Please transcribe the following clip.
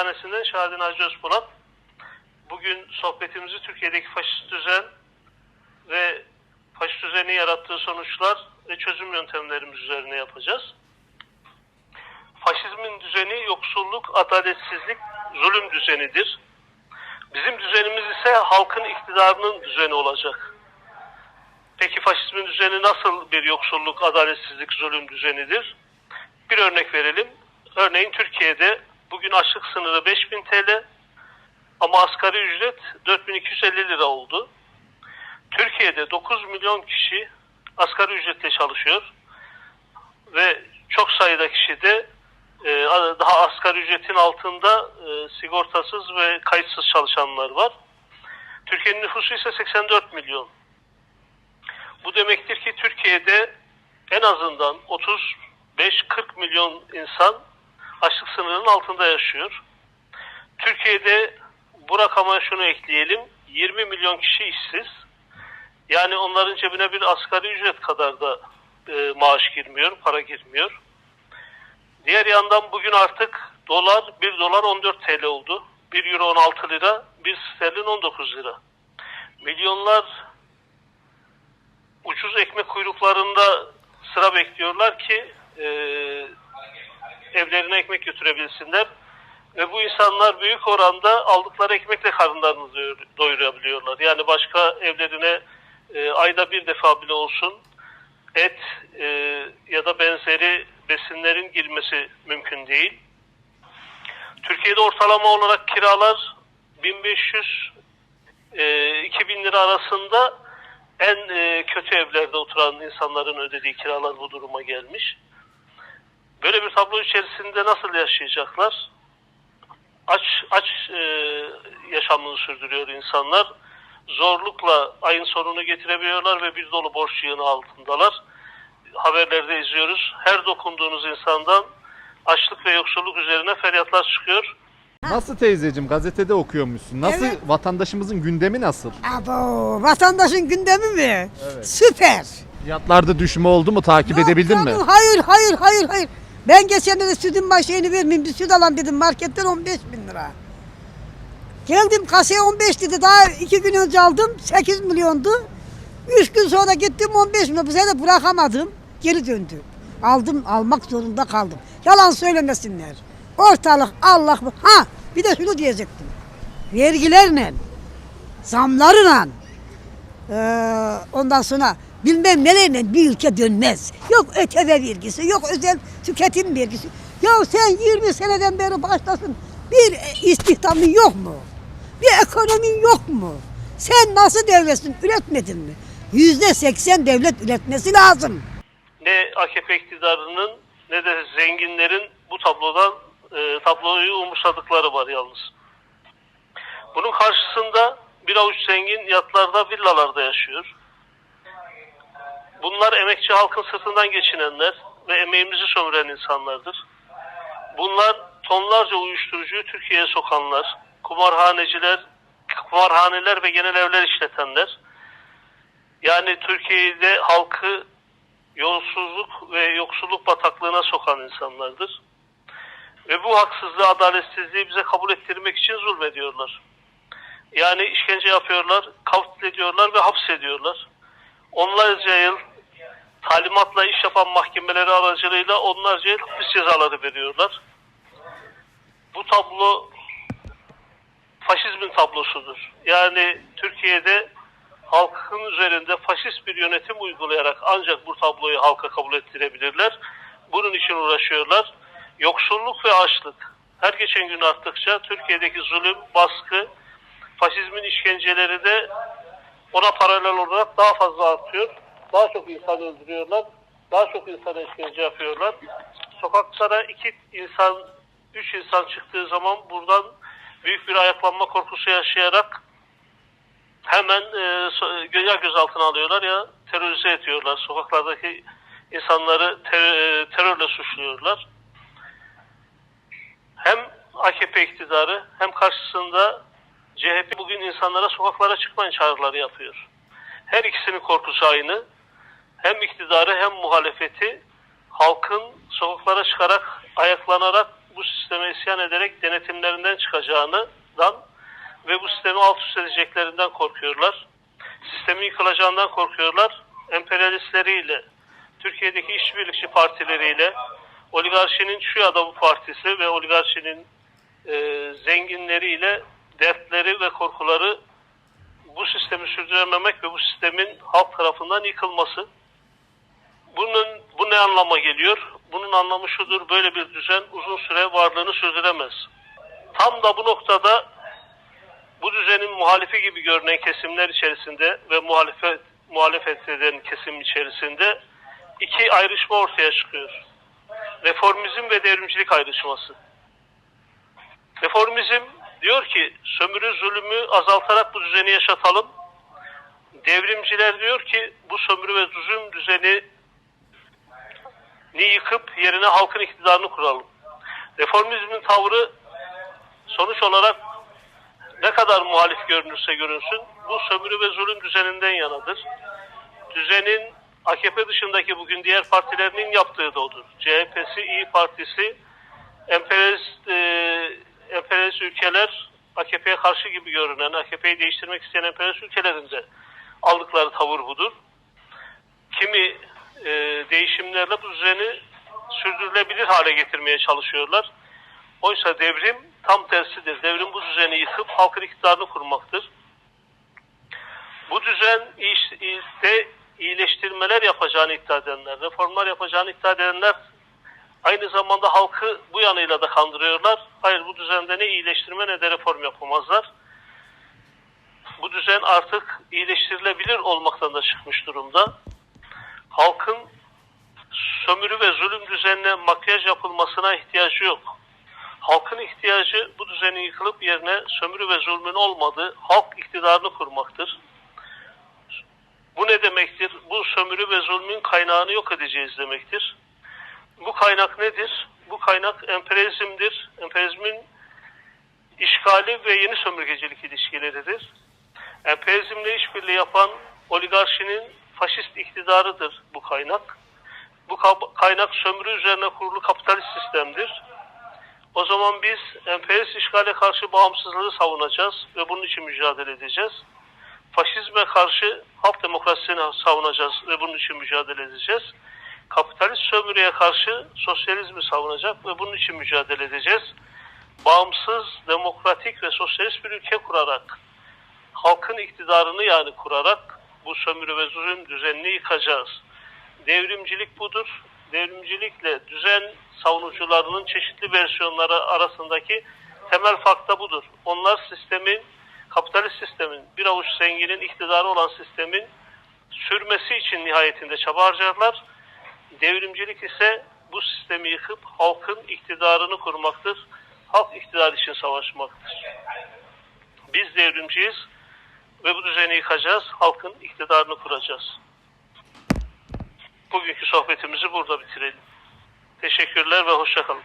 Hastanesi'nden Şahadin Hacı Özpolat. Bugün sohbetimizi Türkiye'deki faşist düzen ve faşist düzenin yarattığı sonuçlar ve çözüm yöntemlerimiz üzerine yapacağız. Faşizmin düzeni yoksulluk, adaletsizlik, zulüm düzenidir. Bizim düzenimiz ise halkın iktidarının düzeni olacak. Peki faşizmin düzeni nasıl bir yoksulluk, adaletsizlik, zulüm düzenidir? Bir örnek verelim. Örneğin Türkiye'de bugün açlık sınırı 5000 TL ama asgari ücret 4250 lira oldu. Türkiye'de 9 milyon kişi asgari ücretle çalışıyor ve çok sayıda kişi de e, daha asgari ücretin altında e, sigortasız ve kayıtsız çalışanlar var. Türkiye'nin nüfusu ise 84 milyon. Bu demektir ki Türkiye'de en azından 35-40 milyon insan açlık sınırının altında yaşıyor. Türkiye'de bu rakama şunu ekleyelim. 20 milyon kişi işsiz. Yani onların cebine bir asgari ücret kadar da e, maaş girmiyor, para girmiyor. Diğer yandan bugün artık dolar 1 dolar 14 TL oldu. 1 euro 16 lira, 1 sterlin 19 lira. Milyonlar ucuz ekmek kuyruklarında sıra bekliyorlar ki e, evlerine ekmek götürebilsinler. Ve bu insanlar büyük oranda aldıkları ekmekle karınlarını doyur- doyurabiliyorlar. Yani başka evlerine e, ayda bir defa bile olsun et e, ya da benzeri besinlerin girmesi mümkün değil. Türkiye'de ortalama olarak kiralar 1500 e, 2000 lira arasında en e, kötü evlerde oturan insanların ödediği kiralar bu duruma gelmiş. Böyle bir tablo içerisinde nasıl yaşayacaklar? Aç aç e, yaşamını sürdürüyor insanlar. Zorlukla ayın sonunu getirebiliyorlar ve bir dolu borç yığını altındalar. Haberlerde izliyoruz. Her dokunduğunuz insandan açlık ve yoksulluk üzerine feryatlar çıkıyor. Nasıl teyzeciğim gazetede okuyormuşsun? Nasıl Evet. vatandaşımızın gündemi nasıl? Abo, vatandaşın gündemi mi? Süper. Fiyatlarda düşme oldu mu takip Yok edebildin mi? canım, Hayır, hayır, hayır, hayır. Ben geçen de sütün başını vermeyeyim, bir süt alan dedim marketten 15 bin lira. Geldim kasaya 15 dedi, daha iki gün önce aldım 8 milyondu. Üç gün sonra gittim 15 milyon, bu sefer bırakamadım, geri döndü. Aldım, almak zorunda kaldım. Yalan söylemesinler. Ortalık Allah, ha bir de şunu diyecektim. Vergilerle, zamlarla, ee, ondan sonra bilmem nelerle bir ülke dönmez. Yok ÖTV vergisi, yok özel tüketim vergisi. Ya sen 20 seneden beri başlasın bir istihdamın yok mu? Bir ekonomin yok mu? Sen nasıl devletsin? Üretmedin mi? Yüzde seksen devlet üretmesi lazım. Ne AKP iktidarının ne de zenginlerin bu tablodan e, tabloyu umursadıkları var yalnız. Bunun karşısında bir avuç zengin yatlarda, villalarda yaşıyor. Bunlar emekçi halkın sırtından geçinenler ve emeğimizi sömüren insanlardır. Bunlar tonlarca uyuşturucuyu Türkiye'ye sokanlar, kumarhaneciler, kumarhaneler ve genel evler işletenler. Yani Türkiye'de halkı yolsuzluk ve yoksulluk bataklığına sokan insanlardır. Ve bu haksızlığı, adaletsizliği bize kabul ettirmek için zulmediyorlar. Yani işkence yapıyorlar, ediyorlar ve hapsediyorlar. Onlarca yıl talimatla iş yapan mahkemeleri aracılığıyla onlarca yıl hapis cezaları veriyorlar. Bu tablo faşizmin tablosudur. Yani Türkiye'de halkın üzerinde faşist bir yönetim uygulayarak ancak bu tabloyu halka kabul ettirebilirler. Bunun için uğraşıyorlar. Yoksulluk ve açlık her geçen gün arttıkça Türkiye'deki zulüm, baskı, faşizmin işkenceleri de ona paralel olarak daha fazla artıyor. Daha çok insan öldürüyorlar. Daha çok insana işkence yapıyorlar. Sokaklara iki insan, üç insan çıktığı zaman buradan büyük bir ayaklanma korkusu yaşayarak hemen e, ya gözaltına alıyorlar ya terörize ediyorlar. Sokaklardaki insanları ter- e, terörle suçluyorlar. Hem AKP iktidarı hem karşısında CHP bugün insanlara sokaklara çıkmayın çağrıları yapıyor. Her ikisinin korkusu aynı. Hem iktidarı hem muhalefeti halkın sokaklara çıkarak, ayaklanarak bu sisteme isyan ederek denetimlerinden çıkacağından ve bu sistemi alt üst edeceklerinden korkuyorlar. Sistemin yıkılacağından korkuyorlar. Emperyalistleriyle, Türkiye'deki işbirlikçi partileriyle, oligarşinin şu ya bu partisi ve oligarşinin e, zenginleriyle dertleri ve korkuları bu sistemi sürdürememek ve bu sistemin halk tarafından yıkılması. Bunun bu ne anlama geliyor? Bunun anlamı şudur: böyle bir düzen uzun süre varlığını sürdüremez. Tam da bu noktada bu düzenin muhalifi gibi görünen kesimler içerisinde ve muhalefet muhalefet eden kesim içerisinde iki ayrışma ortaya çıkıyor. Reformizm ve devrimcilik ayrışması. Reformizm diyor ki sömürü zulümü azaltarak bu düzeni yaşatalım. Devrimciler diyor ki bu sömürü ve zulüm düzeni ni yıkıp yerine halkın iktidarını kuralım. Reformizmin tavrı sonuç olarak ne kadar muhalif görünürse görünsün bu sömürü ve zulüm düzeninden yanadır. Düzenin AKP dışındaki bugün diğer partilerinin yaptığı da odur. CHP'si, İyi Partisi, emperyalist, e, emperyalist ülkeler AKP'ye karşı gibi görünen, AKP'yi değiştirmek isteyen emperyalist ülkelerin de aldıkları tavır budur. Kimi e, değişimlerle bu düzeni sürdürülebilir hale getirmeye çalışıyorlar. Oysa devrim tam tersidir. Devrim bu düzeni yıkıp halkın iktidarını kurmaktır. Bu düzen de iyileştirmeler yapacağını iddia edenler, reformlar yapacağını iddia edenler aynı zamanda halkı bu yanıyla da kandırıyorlar. Hayır bu düzende ne iyileştirme ne de reform yapamazlar. Bu düzen artık iyileştirilebilir olmaktan da çıkmış durumda. Halkın sömürü ve zulüm düzenine makyaj yapılmasına ihtiyacı yok. Halkın ihtiyacı bu düzenin yıkılıp yerine sömürü ve zulmün olmadığı halk iktidarını kurmaktır. Bu ne demektir? Bu sömürü ve zulmün kaynağını yok edeceğiz demektir. Bu kaynak nedir? Bu kaynak emperyalizmdir. Emperyalizmin işgali ve yeni sömürgecilik ilişkileridir. Emperyalizmle işbirliği yapan oligarşinin faşist iktidarıdır bu kaynak. Bu kaynak sömürü üzerine kurulu kapitalist sistemdir. O zaman biz emperyalist işgale karşı bağımsızlığı savunacağız ve bunun için mücadele edeceğiz. Faşizme karşı halk demokrasisini savunacağız ve bunun için mücadele edeceğiz. Kapitalist sömürüye karşı sosyalizmi savunacak ve bunun için mücadele edeceğiz. Bağımsız, demokratik ve sosyalist bir ülke kurarak, halkın iktidarını yani kurarak bu sömürü ve zulüm düzenini yıkacağız. Devrimcilik budur. Devrimcilikle düzen savunucularının çeşitli versiyonları arasındaki temel fark da budur. Onlar sistemin, kapitalist sistemin, bir avuç zenginin iktidarı olan sistemin sürmesi için nihayetinde çaba harcarlar. Devrimcilik ise bu sistemi yıkıp halkın iktidarını kurmaktır. Halk iktidar için savaşmaktır. Biz devrimciyiz ve bu düzeni yıkacağız, halkın iktidarını kuracağız. Bugünkü sohbetimizi burada bitirelim. Teşekkürler ve hoşçakalın.